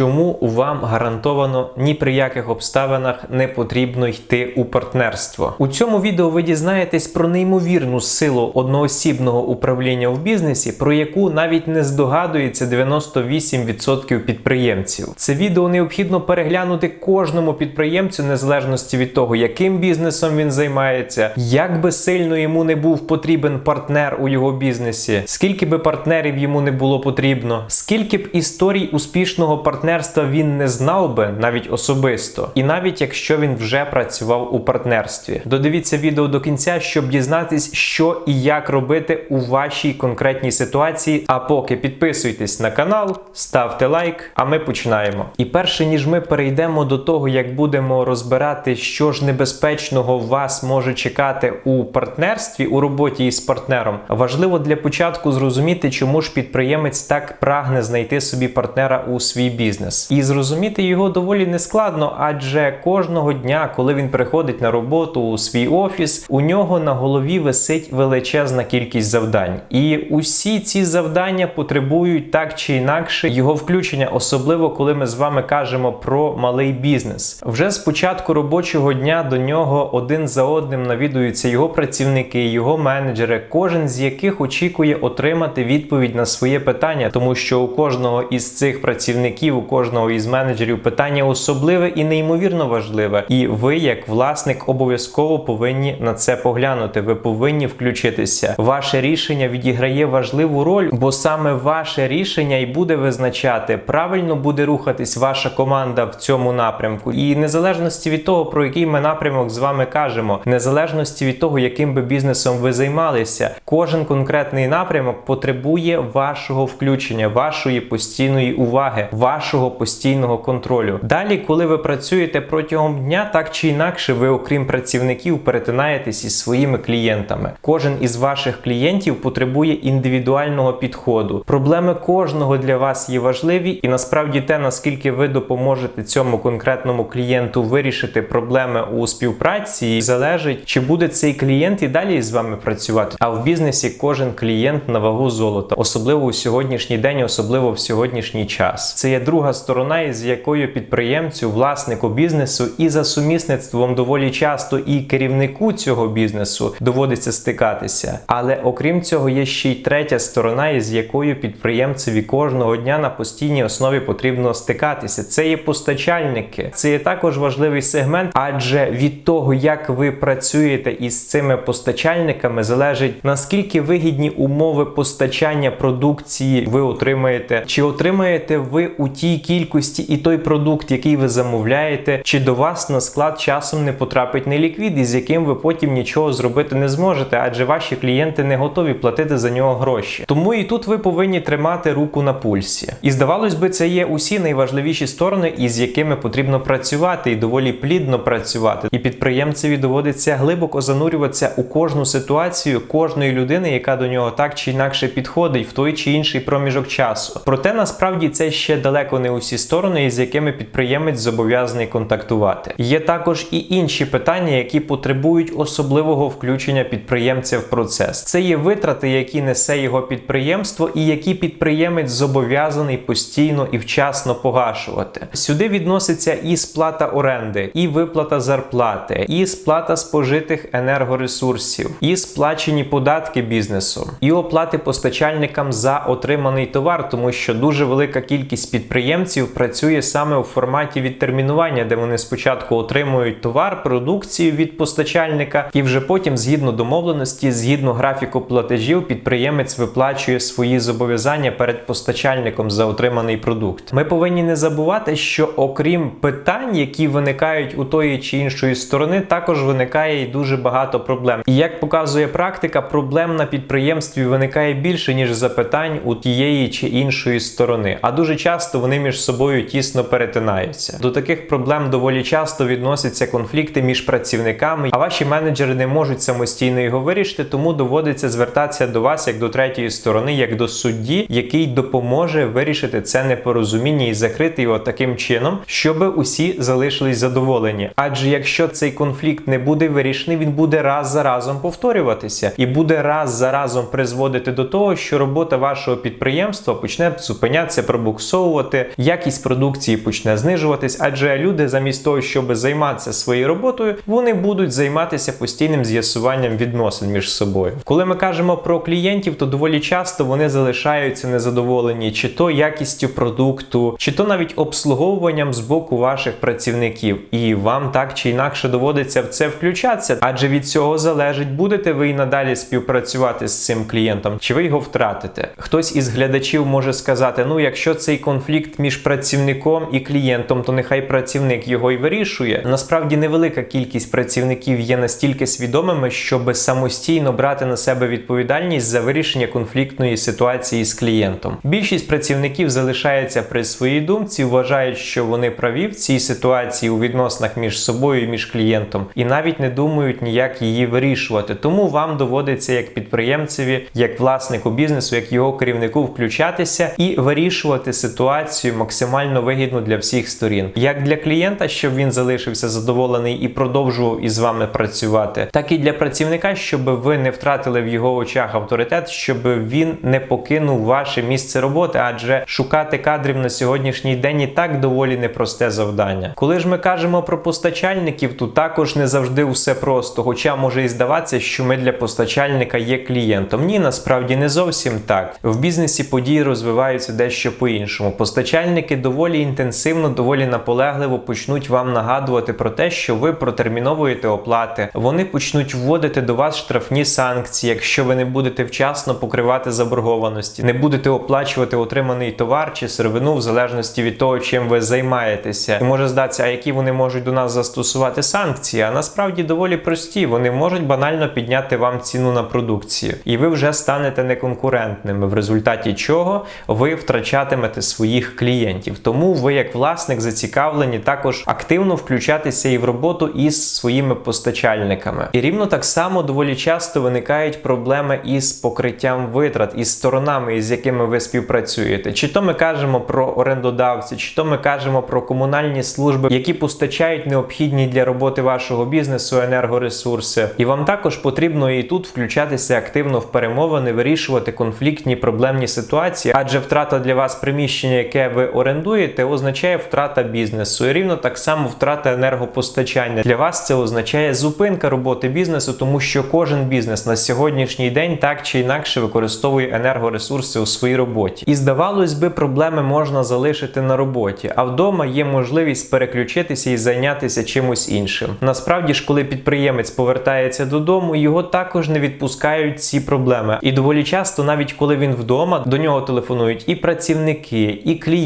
чому вам гарантовано ні при яких обставинах не потрібно йти у партнерство. У цьому відео ви дізнаєтесь про неймовірну силу одноосібного управління в бізнесі, про яку навіть не здогадується 98% підприємців. Це відео необхідно переглянути кожному підприємцю, незалежності від того, яким бізнесом він займається, як би сильно йому не був потрібен партнер у його бізнесі, скільки би партнерів йому не було потрібно, скільки б історій успішного партнерства він не знав би навіть особисто, і навіть якщо він вже працював у партнерстві. Додивіться відео до кінця, щоб дізнатись, що і як робити у вашій конкретній ситуації. А поки підписуйтесь на канал, ставте лайк, а ми починаємо. І перше ніж ми перейдемо до того, як будемо розбирати, що ж небезпечного вас може чекати у партнерстві, у роботі із партнером, важливо для початку зрозуміти, чому ж підприємець так прагне знайти собі партнера у свій бізнес. І зрозуміти його доволі нескладно, адже кожного дня, коли він приходить на роботу у свій офіс, у нього на голові висить величезна кількість завдань. І усі ці завдання потребують так чи інакше його включення, особливо коли ми з вами кажемо про малий бізнес. Вже з початку робочого дня до нього один за одним навідуються його працівники, його менеджери, кожен з яких очікує отримати відповідь на своє питання, тому що у кожного із цих працівників, у кожного із менеджерів питання особливе і неймовірно важливе. І ви, як власник, обов'язково повинні на це поглянути. Ви повинні включитися. Ваше рішення відіграє важливу роль, бо саме ваше рішення і буде визначати, правильно буде рухатись ваша команда в цьому напрямку. І незалежності від того, про який ми напрямок з вами кажемо, незалежності від того, яким би бізнесом ви займалися, кожен конкретний напрямок потребує вашого включення, вашої постійної уваги, вашого постійного контролю. Далі, коли ви працюєте протягом дня, так чи інакше, ви, окрім працівників, перетинаєтесь із своїми клієнтами. Кожен із ваших клієнтів потребує індивідуального підходу. Проблеми кожного для вас є важливі, і насправді те, наскільки ви допоможете цьому конкретному клієнту вирішити проблеми у співпраці, залежить, чи буде цей клієнт і далі з вами працювати. А в бізнесі кожен клієнт на вагу золота, особливо у сьогоднішній день, особливо в сьогоднішній час. Це є друга сторона, із якою підприємцю, власнику бізнесу і за сумісництвом доволі часто і керівнику цього бізнесу доводиться стикатися. Але окрім цього, є ще й третя сторона, із якою підприємцеві кожного дня на постійній основі потрібно стикатися. Це є постачальники. Це є також важливий сегмент, адже від того, як ви працюєте із цими постачальниками, залежить наскільки вигідні умови постачання продукції ви отримаєте, чи отримаєте ви у тій кількості і той продукт, який ви замовляєте, чи до вас на склад часом не потрапить неліквід, із яким ви потім нічого зробити не зможете, адже ваші клієнти не готові платити за нього гроші. Тому і тут ви повинні тримати руку на пульсі. І здавалось би, це є усі найважливіші сторони, із якими потрібно працювати і доволі плідно працювати. І підприємцеві доводиться глибоко занурюватися у кожну ситуацію кожної людини, яка до нього так чи інакше підходить в той чи інший проміжок часу. Проте насправді це ще далеко не усі сторони, із якими підприємець зобов'язаний контактувати. Є також і інші питання, які потребують особливого включення підприємця в процес. Це є витрати, які несе його підприємство, і які підприємець зобов'язаний постійно і вчасно погашувати. Сюди відноситься і сплата оренди, і виплата зарплати, і сплата спожитих енергоресурсів, і сплачені податки бізнесу, і оплати постачальникам за отриманий товар, тому що дуже велика кількість підприємців працює саме у форматі відтермінування, де вони спочатку отримують товар, продукцію від постачальника, і вже потім, згідно домовленості, згідно графіку платежів, підприємець виплачує свої зобов'язання перед постачальником за отриманий продукт. Ми повинні не забувати, що окрім питань, які виникають у тої чи іншої сторони, також виникає і дуже багато проблем. І як показує практика, проблем на підприємстві виникає більше ніж запитань у тієї чи іншої сторони, а дуже часто вони між собою тісно перетинаються. До таких проблем доволі часто відносяться конфлікти між працівниками, а ваші менеджери не можуть самостійно його вирішити, тому доводиться звертатися до вас як до третьої сторони, як до судді, який допоможе вирішити це непорозуміння і закрити його таким чином, щоб усі залишились задоволені. Адже якщо цей конфлікт не буде вирішений, він буде раз за разом повторюватися і буде раз за разом призводити до того, що робота вашого підприємства почне зупинятися, пробуксовувати, якість продукції почне знижуватись, адже люди замість того, щоб займатися своєю роботою, вони будуть займатися постійним з'ясуванням відносин між собою. Коли ми кажемо про клієнтів, то доволі часто вони залишаються незадоволені чи то якістю продукту, чи то навіть обслуговуванням з боку ваших працівників, і вам так чи інакше доводиться в це включатися, адже від цього залежить, будете ви і надалі співпрацювати з цим клієнтом, чи ви його втратите. Хтось із глядачів може сказати: ну, якщо цей конфлікт між працівником і клієнтом, то нехай працівник його і вирішує. Насправді невелика кількість працівників є настільки свідомими, щоб самостійно брати на себе відповідальність за вирішення конфліктної ситуації з клієнтом. Більшість працівників залишається при своїй думці, вважають, що вони праві в цій ситуації у відносинах між собою і між клієнтом, і навіть не думають ніяк її вирішувати. Тому вам доводиться як підприємцеві, як власнику бізнесу, як його керівнику включатися і вирішувати ситуацію максимально вигідно для всіх сторін, як для клієнта, щоб він залишився задоволений і продовжував із вами працювати, так і для працівника, щоб ви не втратили в його очах авторитет, щоб він не покинув ваше місце роботи, адже шукати кадрів на сьогоднішній день і так доволі непросте завдання. Коли ж ми кажемо про постачальників, то також не завжди все просто. Хоча може і здаватися, що ми для постачальника є клієнтом. Ні, насправді не зовсім так. В бізнесі події розвиваються дещо по-іншому. Постачальники доволі інтенсивно, доволі наполегливо почнуть вам нагадувати про те, що ви протерміновуєте оплати. Вони почнуть вводити до вас штрафні санкції, якщо ви не будете вчасно покривати заборгованості, не будете оплачувати отриманий товар чи сировину в залежності від того, чим ви займаєтеся. І може здатися, а які вони можуть до нас застосувати санкції? А насправді доволі прості. Вони можуть банально підняти вам ціну на продукцію, і ви вже станете неконкурентними, в результаті чого ви втрачатимете своїх клієнтів. Тому ви, як власник, зацікавлені також активно включатися і в роботу із своїми постачальниками. І рівно так само доволі часто виникають проблеми із покриттям витрат із сторонами, із якими ви співпрацюєте. Чи то ми кажемо про орендодавців, чи то ми кажемо про комунальні служби, які постачають необхідні для роботи вашого бізнесу енергоресурси. І вам також потрібно і тут включатися активно в перемовини, вирішувати конфліктні проблемні ситуації, адже втрата для вас приміщення, яке ви орендуєте, означає втрата бізнесу. І рівно так само втрата енергопостачання. Для вас це означає зупинка роботи бізнесу, тому що кожен бізнес на сьогоднішній день так чи інакше використовує енергоресурси у своїй роботі. І здавалось би, проблеми можна залишити на роботі, а вдома є можливість переключитися і зайнятися чимось іншим. Насправді ж, коли підприємець повертається додому, його також не відпускають ці проблеми. І доволі часто, навіть коли він вдома, до нього телефонують і працівники, і клієнти,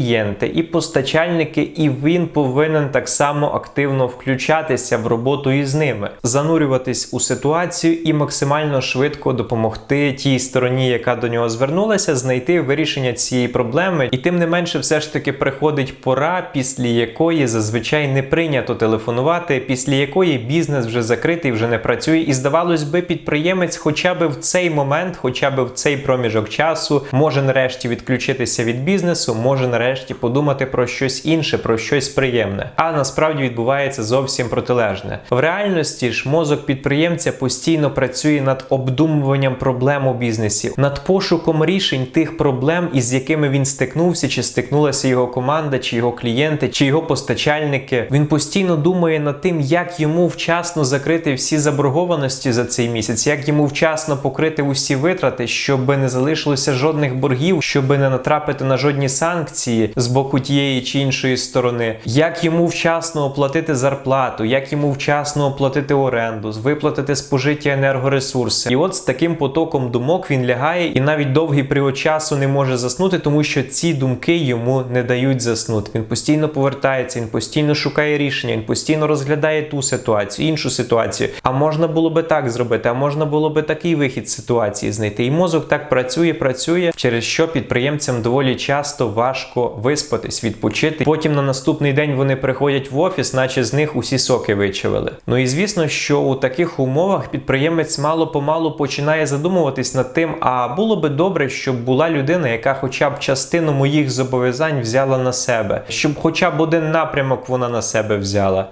і постачальники, і він повинен так само активно включатися в роботу із ними, занурюватись у ситуацію і максимально швидко допомогти тій стороні, яка до нього звернулася, знайти вирішення цієї проблеми. І тим не менше, все ж таки приходить пора, після якої зазвичай не прийнято телефонувати, після якої бізнес вже закритий, вже не працює. І здавалось би, підприємець, хоча б в цей момент, хоча б в цей проміжок часу, може нарешті відключитися від бізнесу, може нарешті подумати про щось інше, про щось приємне. А насправді відбувається зовсім протилежне. В реальності ж мозок підприємця постійно працює над обдумуванням проблем у бізнесі, над пошуком рішень тих проблем, із якими він стикнувся, чи стикнулася його команда, чи його клієнти, чи його постачальники. Він постійно думає над тим, як йому вчасно закрити всі заборгованості за цей місяць, як йому вчасно покрити усі витрати, щоб не залишилося жодних боргів, щоб не натрапити на жодні санкції з боку тієї чи іншої сторони, як йому вчасно оплатити зарплату, як йому вчасно оплатити оренду, виплатити спожиті енергоресурси. І от з таким потоком думок він лягає і навіть довгий період часу не може заснути, тому що ці думки йому не дають заснути. Він постійно повертається, він постійно шукає рішення, він постійно розглядає ту ситуацію, іншу ситуацію. А можна було би так зробити, а можна було би такий вихід ситуації знайти. І мозок так працює, працює, через що підприємцям доволі часто важко виспатись, відпочити. Потім на наступний день вони приходять в офіс, наче з них усі соки вичавили. Ну і звісно, що у таких умовах підприємець мало помалу починає задумуватись над тим, а було би добре, щоб була людина, яка хоча б частину моїх зобов'язань взяла на себе, щоб хоча б один напрямок вона на себе взяла.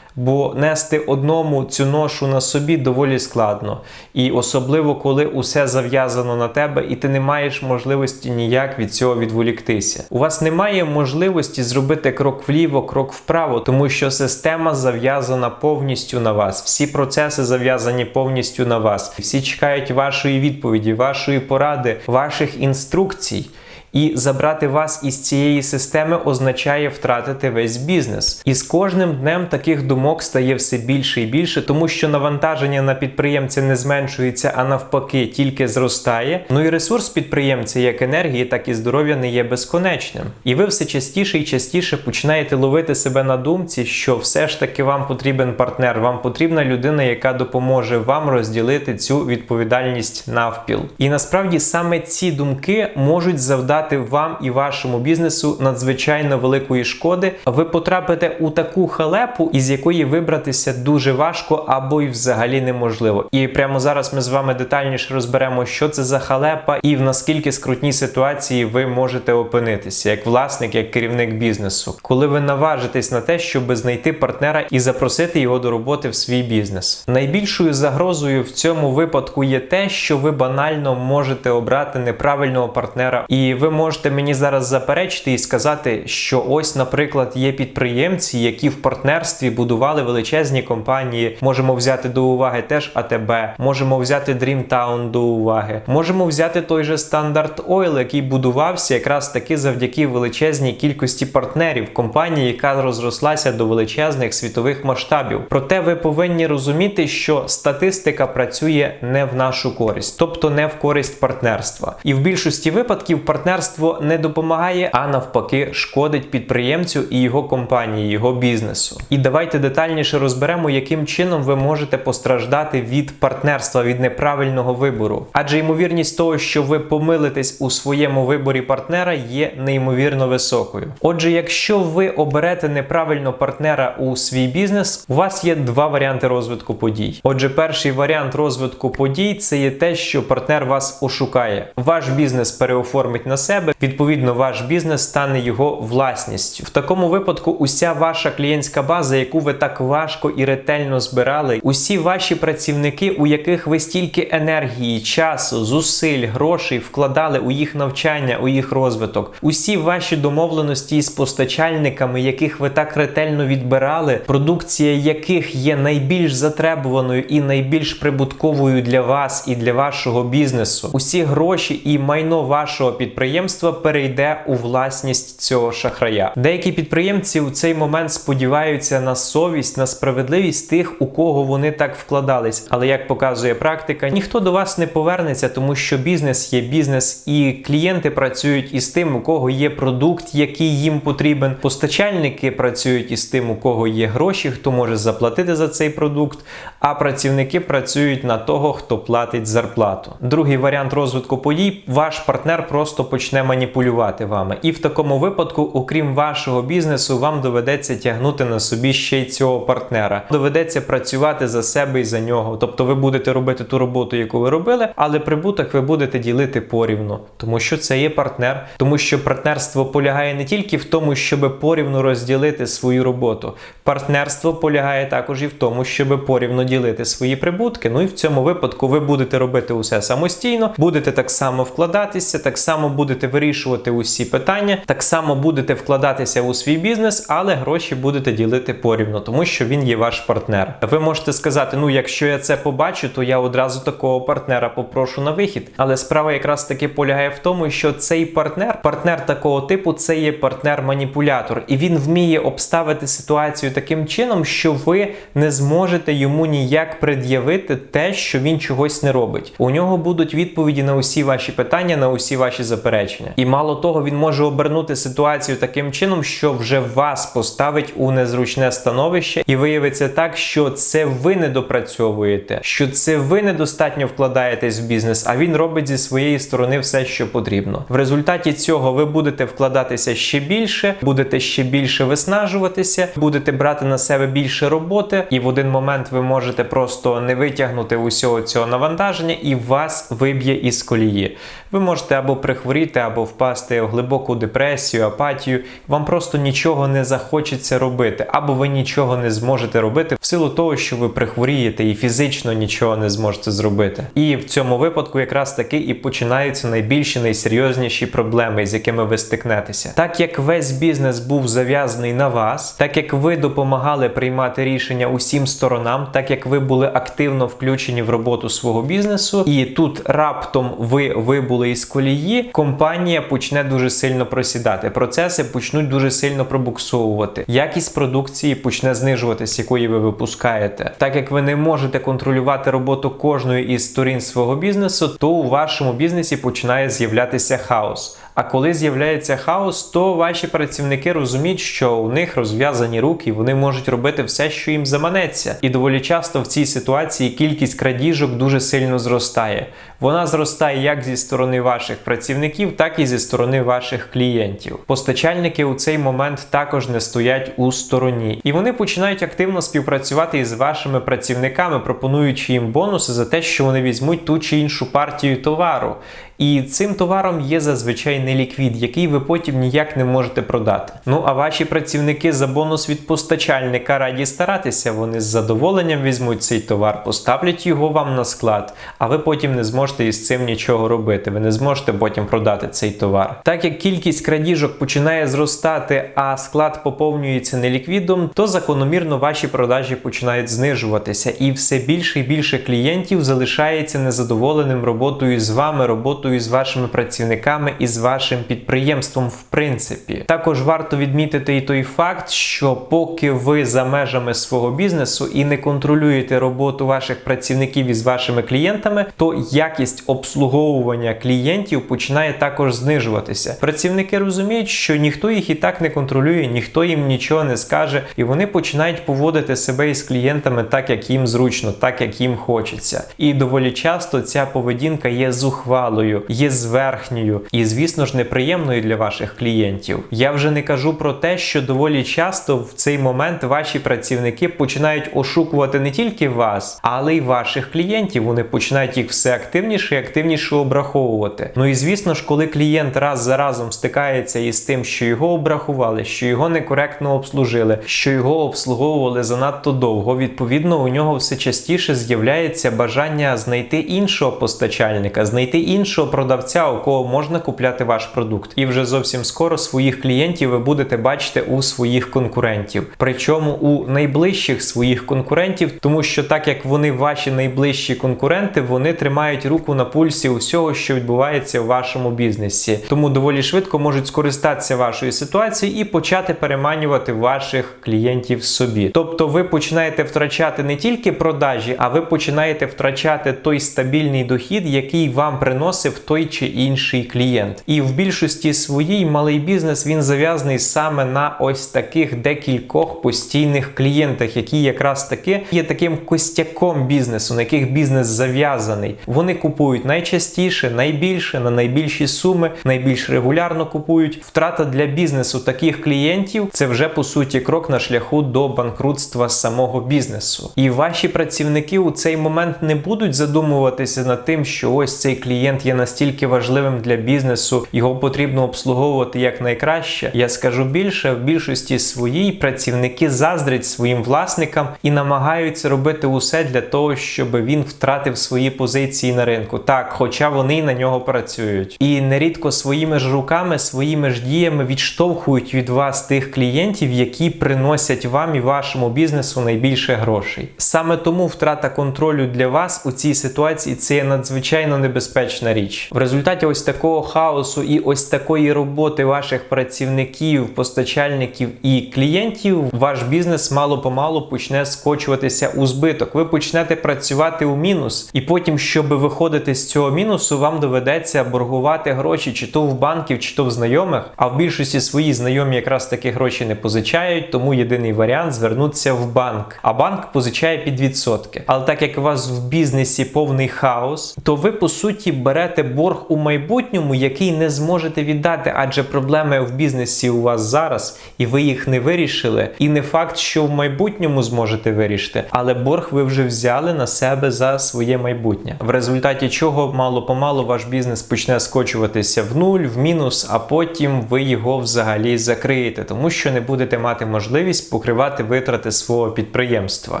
Бо нести одному цю ношу на собі доволі складно. І особливо, коли усе зав'язано на тебе, і ти не маєш можливості ніяк від цього відволіктися. У вас немає можливості зробити крок вліво, крок вправо, тому що система зав'язана повністю на вас. Всі процеси зав'язані повністю на вас. Всі чекають вашої відповіді, вашої поради, ваших інструкцій. І забрати вас із цієї системи означає втратити весь бізнес. І з кожним днем таких думок стає все більше і більше, тому що навантаження на підприємця не зменшується, а навпаки, тільки зростає. Ну і ресурс підприємця, як енергії, так і здоров'я не є безконечним. І ви все частіше і частіше починаєте ловити себе на думці, що все ж таки вам потрібен партнер, вам потрібна людина, яка допоможе вам розділити цю відповідальність навпіл. І насправді саме ці думки можуть завдати вам і вашому бізнесу надзвичайно великої шкоди. Ви потрапите у таку халепу, із якої вибратися дуже важко або й взагалі неможливо. І прямо зараз ми з вами детальніше розберемо, що це за халепа і в наскільки скрутній ситуації ви можете опинитися, як власник, як керівник бізнесу, коли ви наважитесь на те, щоб знайти партнера і запросити його до роботи в свій бізнес. Найбільшою загрозою в цьому випадку є те, що ви банально можете обрати неправильного партнера, і ви можете мені зараз заперечити і сказати, що ось, наприклад, є підприємці, які в партнерстві будували величезні компанії. Можемо взяти до уваги теж АТБ, можемо взяти Dreamtown до уваги, можемо взяти той же Standard Oil, який будувався якраз таки завдяки величезній кількості партнерів компанії, яка розрослася до величезних світових масштабів. Проте ви повинні розуміти, що статистика працює не в нашу користь, тобто не в користь партнерства. І в більшості випадків партнерство не допомагає, а навпаки, шкодить підприємцю і його компанії, його бізнесу. І давайте детальніше розберемо, яким чином ви можете постраждати від партнерства, від неправильного вибору. Адже ймовірність того, що ви помилитесь у своєму виборі партнера, є неймовірно високою. Отже, якщо ви оберете неправильно партнера у свій бізнес, у вас є два варіанти розвитку подій. Отже, перший варіант розвитку подій це є те, що партнер вас ошукає. Ваш бізнес переоформить на себе, відповідно, ваш бізнес стане його власністю. В такому випадку, уся ваша клієнтська база, яку ви так важко і ретельно збирали, усі ваші працівники, у яких ви стільки енергії, часу, зусиль, грошей вкладали у їх навчання, у їх розвиток, усі ваші домовленості із постачальниками, яких ви так ретельно відбирали, продукція яких є найбільш затребуваною і найбільш прибутковою для вас і для вашого бізнесу, усі гроші і майно вашого підприємства перейде у власність цього шахрая. Деякі підприємці у цей момент сподіваються на совість, на справедливість тих, у кого вони так вкладались. Але як показує практика, ніхто до вас не повернеться, тому що бізнес є бізнес, і клієнти працюють із тим, у кого є продукт, який їм потрібен. Постачальники працюють із тим, у кого є гроші, хто може заплатити за цей продукт. А працівники працюють на того, хто платить зарплату. Другий варіант розвитку подій: ваш партнер просто почне маніпулювати вами. І в такому випадку, окрім вашого бізнесу, вам доведеться тягнути на собі ще й цього партнера. Доведеться працювати за себе і за нього. Тобто ви будете робити ту роботу, яку ви робили, але прибуток ви будете ділити порівну, тому що це є партнер, тому що партнерство полягає не тільки в тому, щоб порівну розділити свою роботу. Партнерство полягає також і в тому, щоб порівну ділити свої прибутки. Ну і в цьому випадку ви будете робити усе самостійно, будете так само вкладатися, так само будете вирішувати усі питання, так само будете вкладатися у свій бізнес, але гроші будете ділити порівну, тому що він є ваш партнер. Ви можете сказати: ну, якщо я це побачу, то я одразу такого партнера попрошу на вихід. Але справа якраз таки полягає в тому, що цей партнер, партнер такого типу, це є партнер-маніпулятор, і він вміє обставити ситуацію таким чином, що ви не зможете йому ніяк пред'явити те, що він чогось не робить. У нього будуть відповіді на усі ваші питання, на усі ваші заперечення. І мало того, він може обернути ситуацію таким чином, що вже вас поставить у незручне становище, і виявиться так, що це ви не допрацьовуєте, що це ви недостатньо вкладаєтесь в бізнес, а він робить зі своєї сторони все, що потрібно. В результаті цього ви будете вкладатися ще більше, будете ще більше виснажуватися, будете брати на себе більше роботи, і в один момент ви можете можете просто не витягнути усього цього навантаження і вас виб'є із колії. Ви можете або прихворіти, або впасти в глибоку депресію, апатію. Вам просто нічого не захочеться робити, або ви нічого не зможете робити в силу того, що ви прихворієте і фізично нічого не зможете зробити. І в цьому випадку якраз таки і починаються найбільші, найсерйозніші проблеми, з якими ви стикнетеся. Так як весь бізнес був зав'язаний на вас, так як ви допомагали приймати рішення усім сторонам, так як ви були активно включені в роботу свого бізнесу, і тут раптом ви вибули із колії, компанія почне дуже сильно просідати. Процеси почнуть дуже сильно пробуксовувати. Якість продукції почне знижуватися, якої ви випускаєте. Так як ви не можете контролювати роботу кожної із сторін свого бізнесу, то у вашому бізнесі починає з'являтися хаос. А коли з'являється хаос, то ваші працівники розуміють, що у них розв'язані руки, вони можуть робити все, що їм заманеться. І доволі часто в цій ситуації кількість крадіжок дуже сильно зростає. Вона зростає як зі сторони ваших працівників, так і зі сторони ваших клієнтів. Постачальники у цей момент також не стоять у стороні, і вони починають активно співпрацювати із вашими працівниками, пропонуючи їм бонуси за те, що вони візьмуть ту чи іншу партію товару. І цим товаром є зазвичай неліквід, який ви потім ніяк не можете продати. Ну а ваші працівники за бонус від постачальника раді старатися. Вони з задоволенням візьмуть цей товар, поставлять його вам на склад, а ви потім не зможете із цим нічого робити. Ви не зможете потім продати цей товар. Так як кількість крадіжок починає зростати, а склад поповнюється неліквідом, то закономірно ваші продажі починають знижуватися, і все більше і більше клієнтів залишається незадоволеним роботою з вами, роботою з вашими працівниками і з вашим підприємством, в принципі. Також варто відмітити і той факт, що поки ви за межами свого бізнесу і не контролюєте роботу ваших працівників із вашими клієнтами, то якість обслуговування клієнтів починає також знижуватися. Працівники розуміють, що ніхто їх і так не контролює, ніхто їм нічого не скаже, і вони починають поводити себе із клієнтами так, як їм зручно, так як їм хочеться. І доволі часто ця поведінка є зухвалою, є зверхньою і, звісно ж, неприємною для ваших клієнтів. Я вже не кажу про те, що доволі часто в цей момент ваші працівники починають ошукувати не тільки вас, але й ваших клієнтів. Вони починають їх все активніше і активніше обраховувати. Ну і звісно ж, коли клієнт раз за разом стикається із тим, що його обрахували, що його некоректно обслужили, що його обслуговували занадто довго. Відповідно, у нього все частіше з'являється бажання знайти іншого постачальника, знайти іншого продавця, у кого можна купляти ваш продукт. І вже зовсім скоро своїх клієнтів ви будете бачити у своїх конкурентів. Причому у найближчих своїх конкурентів, тому що так як вони ваші найближчі конкуренти, вони тримають руку на пульсі усього, що відбувається в вашому бізнесі. Тому доволі швидко можуть скористатися вашою ситуацією і почати переманювати ваших клієнтів собі. Тобто ви починаєте втрачати не тільки продажі, а ви починаєте втрачати той стабільний дохід, який вам приносив той чи інший клієнт. І в більшості своїй малий бізнес він зав'язаний саме на ось таких декількох постійних клієнтах, які якраз таки є таким костяком бізнесу, на яких бізнес зав'язаний. Вони купують найчастіше, найбільше, на найбільші суми, найбільш регулярно купують. Втрата для бізнесу таких клієнтів це вже по суті крок на шляху до банкрутства самого бізнесу. І ваші працівники у цей момент не будуть задумуватися над тим, що ось цей клієнт є настільки важливим для бізнесу, його потрібно обслуговувати як найкраще. Я скажу більше, в більшості своїй працівники заздрять своїм власникам і намагаються робити усе для того, щоб він втратив свої позиції на ринку. Так, хоча вони на нього працюють. І нерідко своїми ж руками, своїми ж діями відштовхують від вас тих клієнтів, які приносять вам і вашому бізнесу найбільше грошей. Саме тому втрата контролю для вас у цій ситуації це є надзвичайно небезпечна річ. В результаті ось такого хаосу і ось такої роботи ваших працівників, постачальників і клієнтів, ваш бізнес мало помалу почне скочуватися у збиток. Ви почнете працювати у мінус, і потім, щоб виходити з цього мінусу, вам доведеться боргувати гроші чи то в банків, чи то в знайомих. А в більшості свої знайомі якраз такі гроші не позичають, тому єдиний варіант звернутися в банк. А банк позичає під відсотки. Але так як у вас в бізнесі повний хаос, то ви по суті берете борг у майбутньому, який не зможете віддати, адже проблеми в бізнесі у вас зараз, і ви їх не вирішили. І не факт, що в майбутньому зможете вирішити, але борг ви вже взяли на себе за своє майбутнє, в результаті чого мало помалу ваш бізнес почне скочуватися в нуль, в мінус, а потім ви його взагалі закриєте, тому що не будете мати можливість покривати витрати свого підприємства.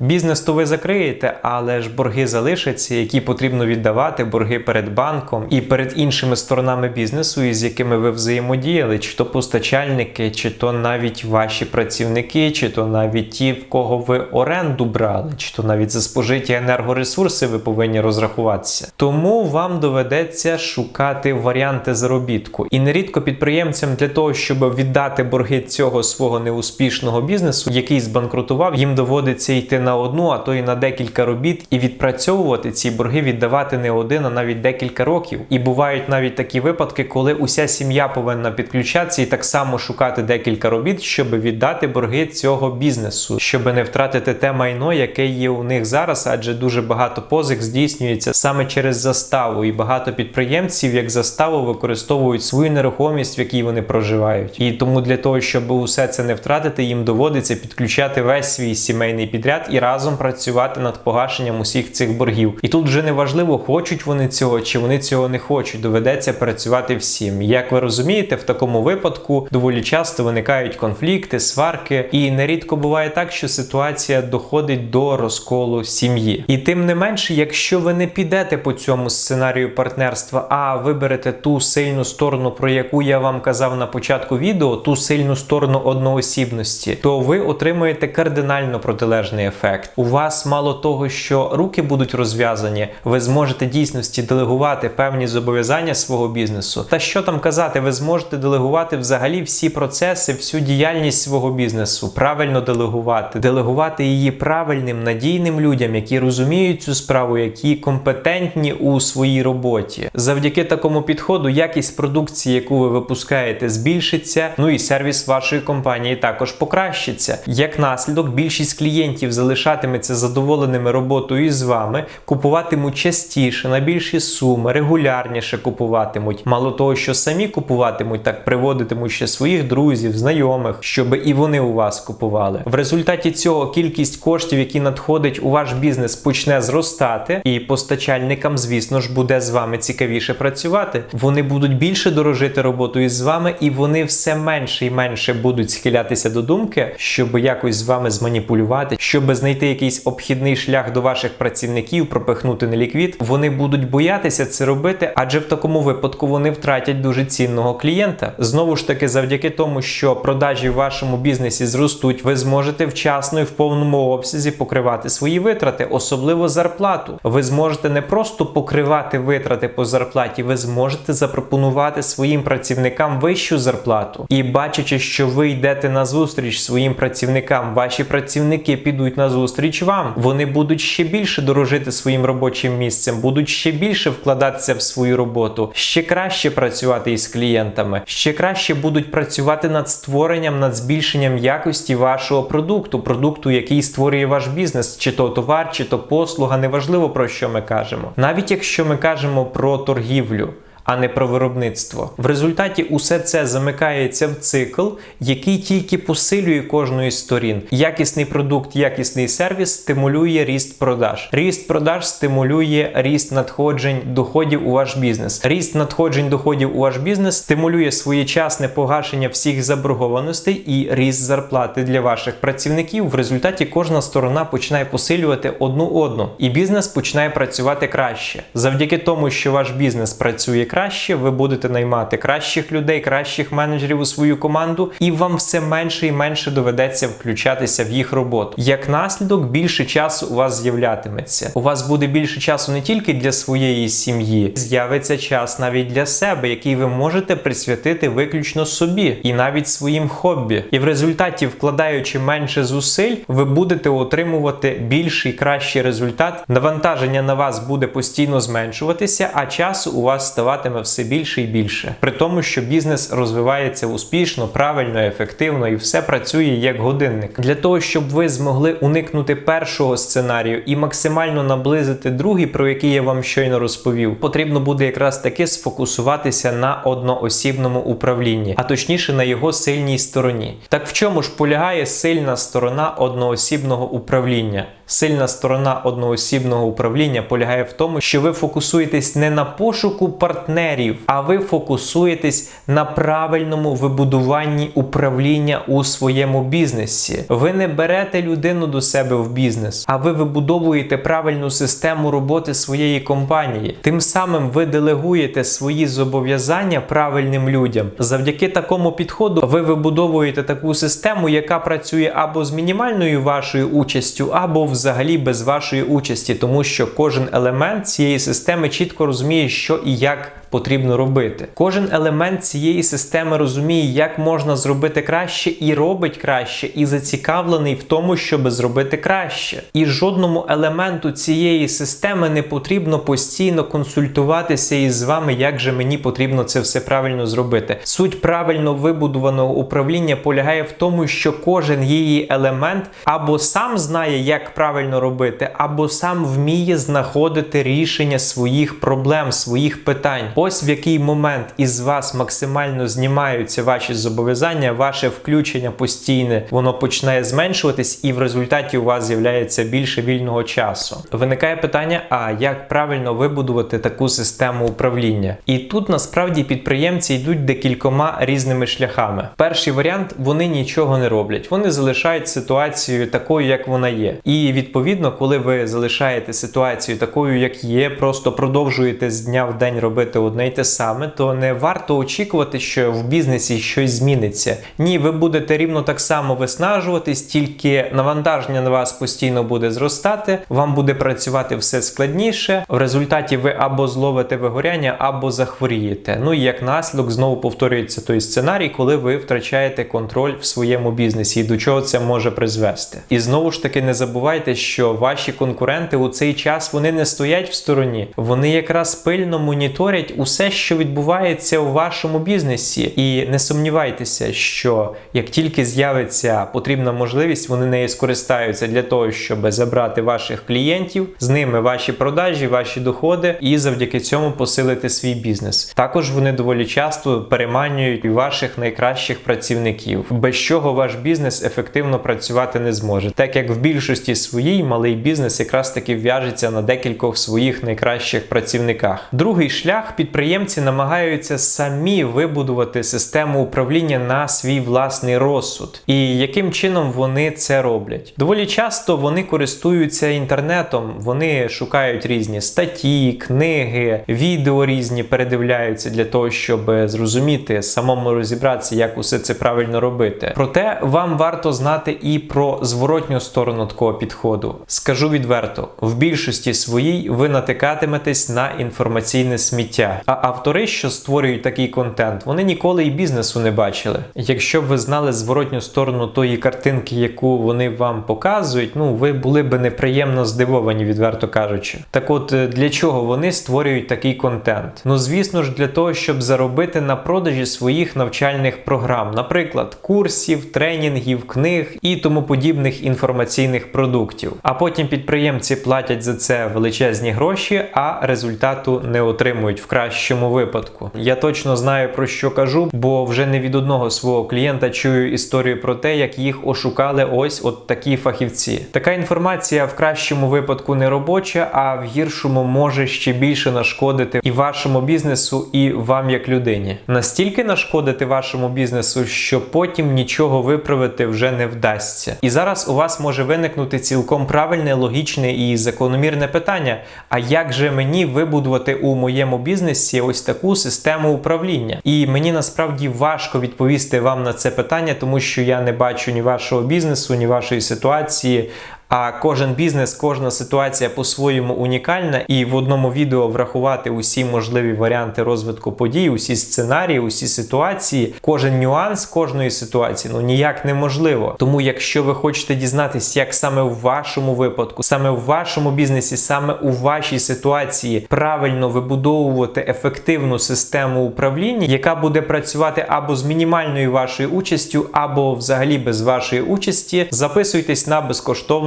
Бізнес то ви закриєте, але ж борги залишаться, які потрібно віддавати, борги перед банком і перед іншими сторонами бізнесу, із якими ви взаємодіяли, чи то постачальники, чи то навіть ваші працівники, чи то навіть ті, в кого ви оренду брали, чи то навіть за спожиті енергоресурси ви повинні розрахуватися. Тому вам доведеться шукати варіанти заробітку. І нерідко підприємцям для того, щоб віддати борги цього свого неуспішного бізнесу, який збанкрутував, їм доводиться йти на одну, а то й на декілька робіт, і відпрацьовувати ці борги, віддавати не один, а навіть декілька років. І бувають навіть такі випадки, коли уся сім'я повинна підключатися і так само шукати декілька робіт, щоб віддати борги цього бізнесу, щоб не втратити те майно, яке є у них зараз, адже дуже багато позик здійснюється саме через заставу, і багато підприємців як заставу використовують свою нерухомість, в якій вони проживають. І тому для того, щоб усе це не втратити, їм доводиться підключати весь свій сімейний підряд і разом працювати над погашенням усіх цих боргів. І тут вже не важливо, хочуть вони цього чи вони цього не хочуть. Доведеться працювати всім. Як ви розумієте, в такому випадку доволі часто виникають конфлікти, сварки, і нерідко буває так, що ситуація доходить до розколу сім'ї. І тим не менше, якщо ви не підете по цьому сценарію партнерства, а виберете ту сильну сторону, про яку я вам казав на початку відео, ту сильну сторону одноосібності, то ви отримуєте кардинально протилежний ефект. У вас мало того, що руки будуть розв'язані, ви зможете дійсності делегувати певні зобов'язання свого бізнесу. Та що там казати, ви зможете делегувати взагалі всі процеси, всю діяльність свого бізнесу, правильно делегувати, делегувати її правильним, надійним людям, які розуміють цю справу, які компетентні у своїй роботі. Завдяки такому підходу якість продукції, яку ви випускаєте, збільшиться. Ну і сервіс вашої компанії також покращиться. Як наслідок, більшість клієнтів залишатиметься задоволеними роботою із вами, купуватимуть частіше на більші суми, регулярніше купуватимуть. Мало того, що самі купуватимуть, так приводитимуть ще своїх друзів, знайомих, щоб і вони у вас купували. В результаті цього кількість коштів, які надходить у ваш бізнес, почне зростати, і постачальникам, звісно ж, буде з вами цікавіше працювати. Вони будуть більше дорожити роботою з вами, і вони все менше і менше будуть схилятися до думки, щоб якось з вами зманіпулювати, щоб знайти якийсь обхідний шлях до ваших працівників, пропихнути неліквід. Вони будуть боятися це робити, адже в такому випадку вони втратять дуже цінного клієнта. Знову ж таки, завдяки тому, що продажі в вашому бізнесі зростуть, ви зможете вчасно і в повному обсязі покривати свої витрати, особливо зарплату. Ви зможете не просто покривати витрати по зарплаті, ви зможете запропонувати своїм працівникам вищу зарплату. І бачачи, що ви йдете на зустріч своїм працівникам, ваші працівники підуть на зустріч вам. Вони будуть ще більше дорожити своїм робочим місцем, будуть ще більше вкладатися в свою роботу, ще краще працювати із клієнтами, ще краще будуть працювати над створенням, над збільшенням якості вашого продукту, продукту, який створює ваш бізнес, чи то товар, чи то послуга, неважливо про що ми кажемо. Навіть якщо ми кажемо про торгівлю а не про виробництво. В результаті усе це замикається в цикл, який тільки посилює кожну із сторін. Якісний продукт, якісний сервіс стимулює ріст продаж. Ріст продаж стимулює ріст надходжень доходів у ваш бізнес. Ріст надходжень доходів у ваш бізнес стимулює своєчасне погашення всіх заборгованостей і ріст зарплати для ваших працівників. В результаті кожна сторона починає посилювати одну одну, і бізнес починає працювати краще. Завдяки тому, що ваш бізнес працює краще, краще, ви будете наймати кращих людей, кращих менеджерів у свою команду, і вам все менше і менше доведеться включатися в їх роботу. Як наслідок, більше часу у вас з'являтиметься. У вас буде більше часу не тільки для своєї сім'ї, з'явиться час навіть для себе, який ви можете присвятити виключно собі і навіть своїм хобі. І в результаті, вкладаючи менше зусиль, ви будете отримувати більший кращий результат. Навантаження на вас буде постійно зменшуватися, а часу у вас ставати ставатиме все більше і більше. При тому, що бізнес розвивається успішно, правильно, ефективно і все працює як годинник. Для того, щоб ви змогли уникнути першого сценарію і максимально наблизити другий, про який я вам щойно розповів, потрібно буде якраз таки сфокусуватися на одноосібному управлінні, а точніше на його сильній стороні. Так в чому ж полягає сильна сторона одноосібного управління? Сильна сторона одноосібного управління полягає в тому, що ви фокусуєтесь не на пошуку партнерів, а ви фокусуєтесь на правильному вибудуванні управління у своєму бізнесі. Ви не берете людину до себе в бізнес, а ви вибудовуєте правильну систему роботи своєї компанії. Тим самим ви делегуєте свої зобов'язання правильним людям. Завдяки такому підходу ви вибудовуєте таку систему, яка працює або з мінімальною вашою участю, або взагалі без вашої участі, тому що кожен елемент цієї системи чітко розуміє, що і як потрібно робити. Кожен елемент цієї системи розуміє, як можна зробити краще, і робить краще, і зацікавлений в тому, щоб зробити краще. І жодному елементу цієї системи не потрібно постійно консультуватися із вами, як же мені потрібно це все правильно зробити. Суть правильно вибудованого управління полягає в тому, що кожен її елемент або сам знає, як правильно робити, або сам вміє знаходити рішення своїх проблем, своїх питань. Ось в який момент із вас максимально знімаються ваші зобов'язання, ваше включення постійне, воно починає зменшуватись, і в результаті у вас з'являється більше вільного часу. Виникає питання: а як правильно вибудувати таку систему управління? І тут насправді підприємці йдуть декількома різними шляхами. Перший варіант вони нічого не роблять, вони залишають ситуацію такою, як вона є. І відповідно, коли ви залишаєте ситуацію такою, як є, просто продовжуєте з дня в день робити одне й те саме, то не варто очікувати, що в бізнесі щось зміниться. Ні, ви будете рівно так само виснажуватись, тільки навантаження на вас постійно буде зростати, вам буде працювати все складніше. В результаті ви або зловите вигоряння, або захворієте. Ну і як наслідок знову повторюється той сценарій, коли ви втрачаєте контроль в своєму бізнесі, і до чого це може призвести. І знову ж таки не забувайте, що ваші конкуренти у цей час вони не стоять в стороні, вони якраз пильно моніторять усе, що відбувається у вашому бізнесі. І не сумнівайтеся, що як тільки з'явиться потрібна можливість, вони нею скористаються для того, щоб забрати ваших клієнтів, з ними ваші продажі, ваші доходи, і завдяки цьому посилити свій бізнес. Також вони доволі часто переманюють ваших найкращих працівників, без чого ваш бізнес ефективно працювати не зможе, так як в більшості своїй малий бізнес якраз таки в'яжеться на декількох своїх найкращих працівниках. Другий шлях підприємці намагаються самі вибудувати систему управління на свій власний розсуд. І яким чином вони це роблять? Доволі часто вони користуються інтернетом, вони шукають різні статті, книги, відео різні передивляються для того, щоб зрозуміти, самому розібратися, як усе це правильно робити. Проте вам варто знати і про зворотню сторону такого підходу. Скажу відверто, в більшості своїй ви натикатиметесь на інформаційне сміття. А автори, що створюють такий контент, вони ніколи і бізнесу не бачили. Якщо б ви знали зворотню сторону тої картинки, яку вони вам показують, ну ви були б неприємно здивовані, відверто кажучи. Так от е, для чого вони створюють такий контент? Ну звісно ж, для того, щоб заробити на продажі своїх навчальних програм, наприклад, курсів, тренінгів, книг і тому подібних інформаційних продуктів. А потім підприємці платять за це величезні гроші, а результату не отримують в кращому випадку. Я точно знаю про що кажу, бо вже не від одного свого клієнта чую історію про те, як їх ошукали ось от такі фахівці. Така інформація в кращому випадку не робоча, а в гіршому може ще більше нашкодити і вашому бізнесу, і вам як людині. Настільки нашкодити вашому бізнесу, що потім нічого виправити вже не вдасться. І зараз у вас може виникнути цілком правильне, логічне і закономірне питання: а як же мені вибудувати у моєму бізнесі ось таку систему управління? І мені насправді важко відповісти вам на це питання, тому що я не бачу ні вашого бізнесу, ні вашої ситуації. А кожен бізнес, кожна ситуація по-своєму унікальна, і в одному відео врахувати усі можливі варіанти розвитку подій, усі сценарії, усі ситуації, кожен нюанс кожної ситуації ну ніяк неможливо. Тому, якщо ви хочете дізнатися, як саме в вашому випадку, саме в вашому бізнесі, саме у вашій ситуації правильно вибудовувати ефективну систему управління, яка буде працювати або з мінімальною вашою участю, або взагалі без вашої участі, записуйтесь на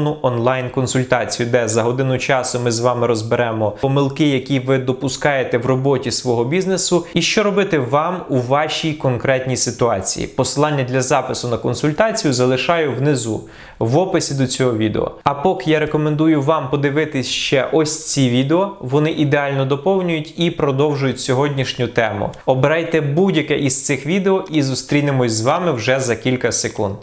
безкоштовну онлайн-консультацію, де за годину часу ми з вами розберемо помилки, які ви допускаєте в роботі свого бізнесу, і що робити вам у вашій конкретній ситуації. Посилання для запису на консультацію залишаю внизу в описі до цього відео. А поки я рекомендую вам подивитись ще ось ці відео, вони ідеально доповнюють і продовжують сьогоднішню тему. Обирайте будь-яке із цих відео і зустрінемось з вами вже за кілька секунд.